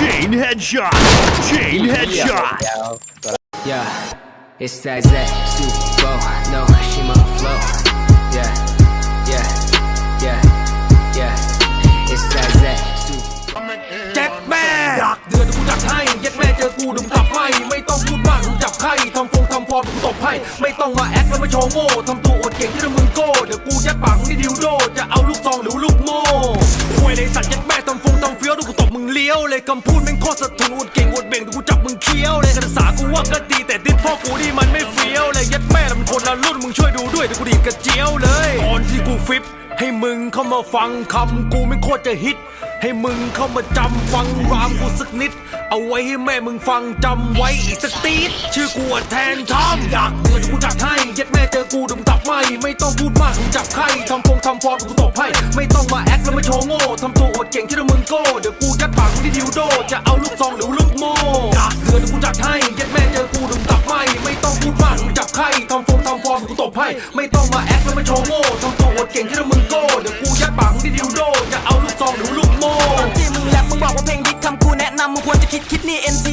Chain headshot. Chain headshot. Yeah, it's that Z Super No Shima flow. Yeah, yeah, yeah, yeah. It's that Z Super. เจ็ดแม่อยากเดือดกูจัดให้เย็ดแม่เจอกูดึงกลับไม่ไม่ต้องพูดมากมึงจับไข่ทำฟงทำฟอร์มกูตบให้ไม่ต้องมาแอคแล้วมาโชว์โง่ทำตัวอวดเก่งที่มึงโก้เดี๋ยวกูยัดปากมึงที่ดิวโดจะเอาลูกซองหรือลูกโม่ควยในสัตว์เย็ดแม่ทำฟงทำเฟี้ยวดูกูตบมึงเลี้ ยวเลยคำพูดแม่งโคตรสะทือนอวดเก่งอวดเบ่งดูกูจับมึงเคี้ยวเลยการศึกษากูว่าก็ดีแต่ติดพ่อกูนี่มันไม่เฟี้ยวเลยย็ดแม่มันคนละรุ่นมึงช่วยดูด้วยเดี๋ยวกูดีกระเจียวเลยตอนที่กูฟิปให้มึงเข้ามาฟังคำกูไม่โคตรจะฮิต ให้มึงเข้ามาจำฟังรามกูสักนิด เอาไว้ให้แม่มึงฟังจำไว้อีกสักตีดชื่อกูอะแทนทอมอยากเตือนกูจัดให้ย็ดแม่เจอกูดึงตับไม่ไม่ต้องพูดมากมึงจับไข่ทำฟง ฟอร์มกูตบให้ ไม่ต้องมาแอคแล้วมาโชว์โง่ทำตัวอวดเก่งที่มึงโก้ เดี๋ยวกูยัดปากมึงที่ดิวโด จะเอาลูกซองหรือลูกโม่อยากเตือนกูจัดให้ย็ดแม่เจอกูดึงตับไม่ ไม่ต้องพูดมากมึงจับไข่ทำฟงทำฟอร์มกูตบให้ ไม่ต้องมาแอคแล้วมาโชว์โง่ทำตัวอวดเก่งที่มึงโก้ เดี๋ยวกูยัดปากมึงที่ดิวโด จะเอาลูกซองหรือลูกโม่ตอนที่มึงแรปมึงบอกว่าเพลงดิกคำกูแนะนำมึงควรจะคิดคิดนี่ NC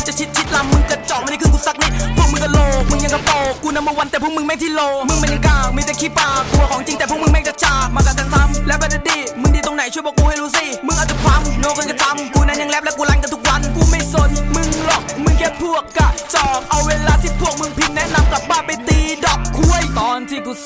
มามึงควรจะชิดชิดลำมึงกระจอกไม่ได้ขึ้นกูสักนิด พวกมึงกะโหลกมึงยังกระโปงกูนัมเบอร์วันแต่พวกมึงไม่ที่โล มึงมันยังกากมีแต่ขี้ปากกลัวของจริงแต่พวกมึงไม่งกระจอกมากับกันซ้ำและบันดีมึงดีตรงไหนช่วยบอกกูให้รู้สิ มึงอาจจะฟังโนกันกระทำกูนั้นยังแรปและกูรันกันทุกวัน กูไม่สน มึงหรอก มึงแค่พวกกระจอก เอาเวลาที่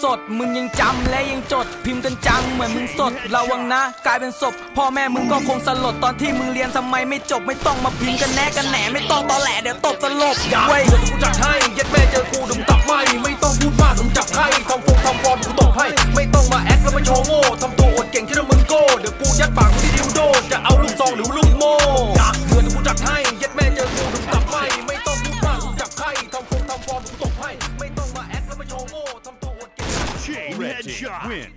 สด มึงยังจำและยังจด พิมพ์กันจังเหมือนมึงสดระวังนะ กลายเป็นศพพ่อแม่มึงก็คงสลดตอนที่มึงเรียนทำไมไม่จบไม่ต้องมาพิมพ์กันแน่กันแหนไม่ต้องตอแหลเดี๋ยวตบสลบอยากเว้ยเตือนกูจัดให้เย็ดแม่เจอกูดึงตับไม่ไม่ต้องพูดมากมึงจับไข่ทำฟงทำฟอร์มกูตบให้ ไม่ต้องมาแอคแล้วมาโชว์โง่ทำตัวอวดเก่งที่มึงโก้เดี๋ยวกูยัดปากมึงที่ดิวโดจะเอาลูกซองหรือลูก Chain headshot. Win.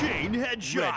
Chain headshot.